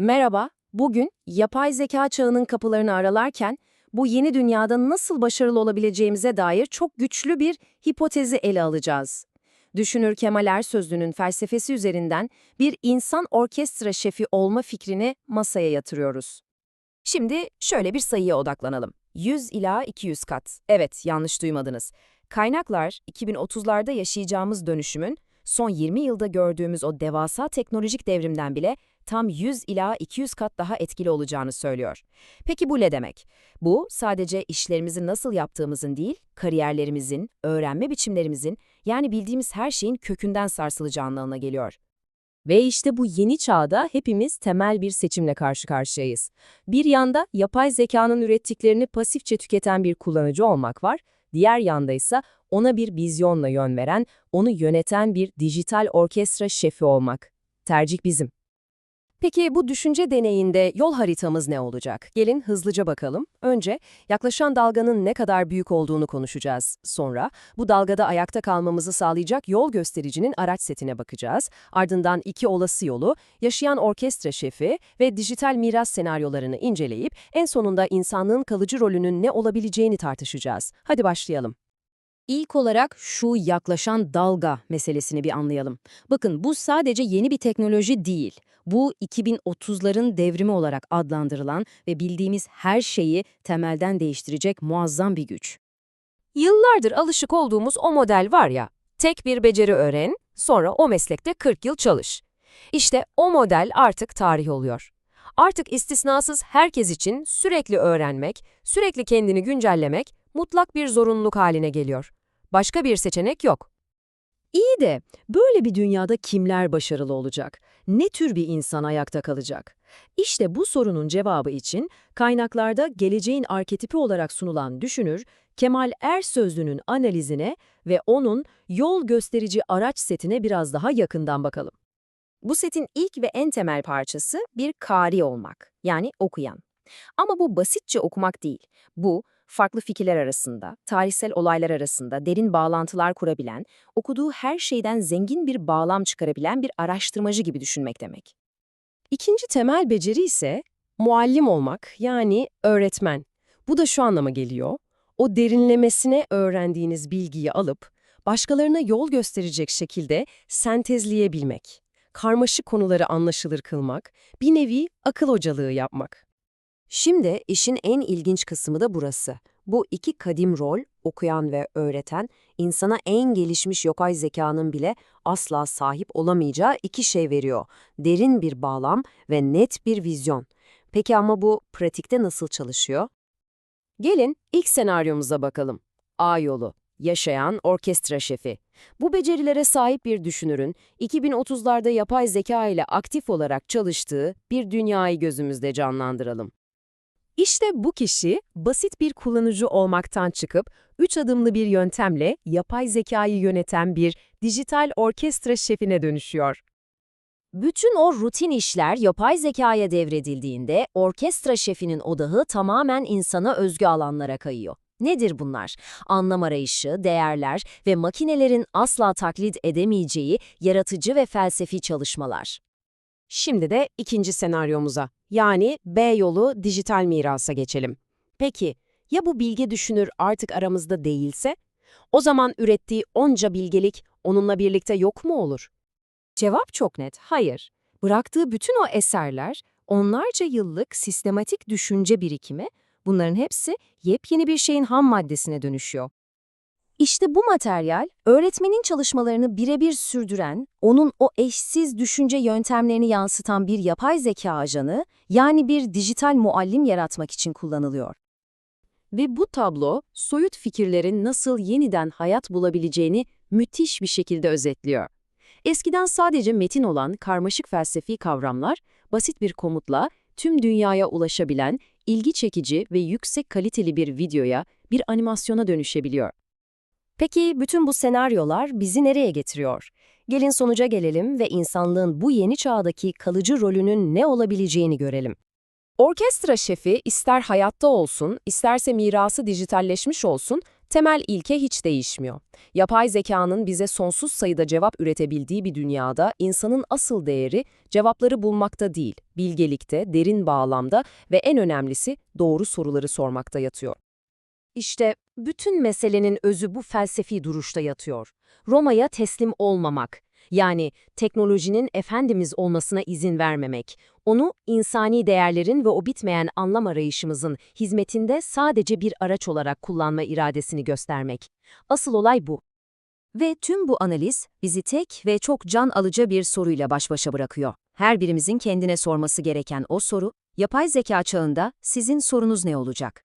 Merhaba, bugün yapay zeka çağının kapılarını aralarken bu yeni dünyada nasıl başarılı olabileceğimize dair çok güçlü bir hipotezi ele alacağız. Düşünür Kemal Ersözlü'nün felsefesi üzerinden bir insan orkestra şefi olma fikrini masaya yatırıyoruz. Şimdi şöyle bir sayıya odaklanalım. 100 ila 200 kat. Evet, yanlış duymadınız. Kaynaklar 2030'larda yaşayacağımız dönüşümün son 20 yılda gördüğümüz o devasa teknolojik devrimden bile tam 100 ila 200 kat daha etkili olacağını söylüyor. Peki bu ne demek? Bu sadece işlerimizi nasıl yaptığımızın değil, kariyerlerimizin, öğrenme biçimlerimizin yani bildiğimiz her şeyin kökünden sarsılacağı anlamına geliyor. Ve işte bu yeni çağda hepimiz temel bir seçimle karşı karşıyayız. Bir yanda yapay zekanın ürettiklerini pasifçe tüketen bir kullanıcı olmak var, diğer yanda ise ona bir vizyonla yön veren, onu yöneten bir dijital orkestra şefi olmak. Tercih bizim. Peki bu düşünce deneyinde yol haritamız ne olacak? Gelin hızlıca bakalım. Önce yaklaşan dalganın ne kadar büyük olduğunu konuşacağız. Sonra bu dalgada ayakta kalmamızı sağlayacak yol göstericinin araç setine bakacağız. Ardından iki olası yolu, yaşayan orkestra şefi ve dijital miras senaryolarını inceleyip en sonunda insanlığın kalıcı rolünün ne olabileceğini tartışacağız. Hadi başlayalım. İlk olarak şu yaklaşan dalga meselesini bir anlayalım. Bakın bu sadece yeni bir teknoloji değil. Bu 2030'ların devrimi olarak adlandırılan ve bildiğimiz her şeyi temelden değiştirecek muazzam bir güç. Yıllardır alışık olduğumuz o model var ya, tek bir beceri öğren, sonra o meslekte 40 yıl çalış. İşte o model artık tarih oluyor. Artık istisnasız herkes için sürekli öğrenmek, sürekli kendini güncellemek mutlak bir zorunluluk haline geliyor. Başka bir seçenek yok. İyi de böyle bir dünyada kimler başarılı olacak? Ne tür bir insan ayakta kalacak? İşte bu sorunun cevabı için kaynaklarda geleceğin arketipi olarak sunulan düşünür Kemal Ersözlü'nün analizine ve onun yol gösterici araç setine biraz daha yakından bakalım. Bu setin ilk ve en temel parçası bir kari olmak, yani okuyan. Ama bu basitçe okumak değil. Bu, farklı fikirler arasında, tarihsel olaylar arasında derin bağlantılar kurabilen, okuduğu her şeyden zengin bir bağlam çıkarabilen bir araştırmacı gibi düşünmek demek. İkinci temel beceri ise muallim olmak, yani öğretmen. Bu da şu anlama geliyor. O derinlemesine öğrendiğiniz bilgiyi alıp, başkalarına yol gösterecek şekilde sentezleyebilmek, karmaşık konuları anlaşılır kılmak, bir nevi akıl hocalığı yapmak. Şimdi işin en ilginç kısmı da burası. Bu iki kadim rol, okuyan ve öğreten, insana en gelişmiş yapay zekanın bile asla sahip olamayacağı iki şey veriyor. Derin bir bağlam ve net bir vizyon. Peki ama bu pratikte nasıl çalışıyor? Gelin ilk senaryomuza bakalım. A yolu. Yaşayan orkestra şefi. Bu becerilere sahip bir düşünürün 2030'larda yapay zeka ile aktif olarak çalıştığı bir dünyayı gözümüzde canlandıralım. İşte bu kişi basit bir kullanıcı olmaktan çıkıp üç adımlı bir yöntemle yapay zekayı yöneten bir dijital orkestra şefine dönüşüyor. Bütün o rutin işler yapay zekaya devredildiğinde orkestra şefinin odağı tamamen insana özgü alanlara kayıyor. Nedir bunlar? Anlam arayışı, değerler ve makinelerin asla taklit edemeyeceği yaratıcı ve felsefi çalışmalar. Şimdi de ikinci senaryomuza, yani B yolu dijital mirasa geçelim. Peki, ya bu bilge düşünür artık aramızda değilse? O zaman ürettiği onca bilgelik onunla birlikte yok mu olur? Cevap çok net, hayır. Bıraktığı bütün o eserler, onlarca yıllık sistematik düşünce birikimi, bunların hepsi yepyeni bir şeyin ham maddesine dönüşüyor. İşte bu materyal, öğretmenin çalışmalarını birebir sürdüren, onun o eşsiz düşünce yöntemlerini yansıtan bir yapay zeka ajanı, yani bir dijital muallim yaratmak için kullanılıyor. Ve bu tablo, soyut fikirlerin nasıl yeniden hayat bulabileceğini müthiş bir şekilde özetliyor. Eskiden sadece metin olan karmaşık felsefi kavramlar, basit bir komutla tüm dünyaya ulaşabilen, ilgi çekici ve yüksek kaliteli bir videoya, bir animasyona dönüşebiliyor. Peki bütün bu senaryolar bizi nereye getiriyor? Gelin sonuca gelelim ve insanlığın bu yeni çağdaki kalıcı rolünün ne olabileceğini görelim. Orkestra şefi ister hayatta olsun, isterse mirası dijitalleşmiş olsun, Temel ilke hiç değişmiyor. Yapay zekanın bize sonsuz sayıda cevap üretebildiği bir dünyada insanın asıl değeri cevapları bulmakta değil, bilgelikte, derin bağlamda ve en önemlisi doğru soruları sormakta yatıyor. İşte bütün meselenin özü bu felsefi duruşta yatıyor. Roma'ya teslim olmamak, yani teknolojinin efendimiz olmasına izin vermemek, onu insani değerlerin ve o bitmeyen anlam arayışımızın hizmetinde sadece bir araç olarak kullanma iradesini göstermek. Asıl olay bu. Ve tüm bu analiz bizi tek ve çok can alıcı bir soruyla baş başa bırakıyor. Her birimizin kendine sorması gereken o soru, yapay zeka çağında sizin sorunuz ne olacak?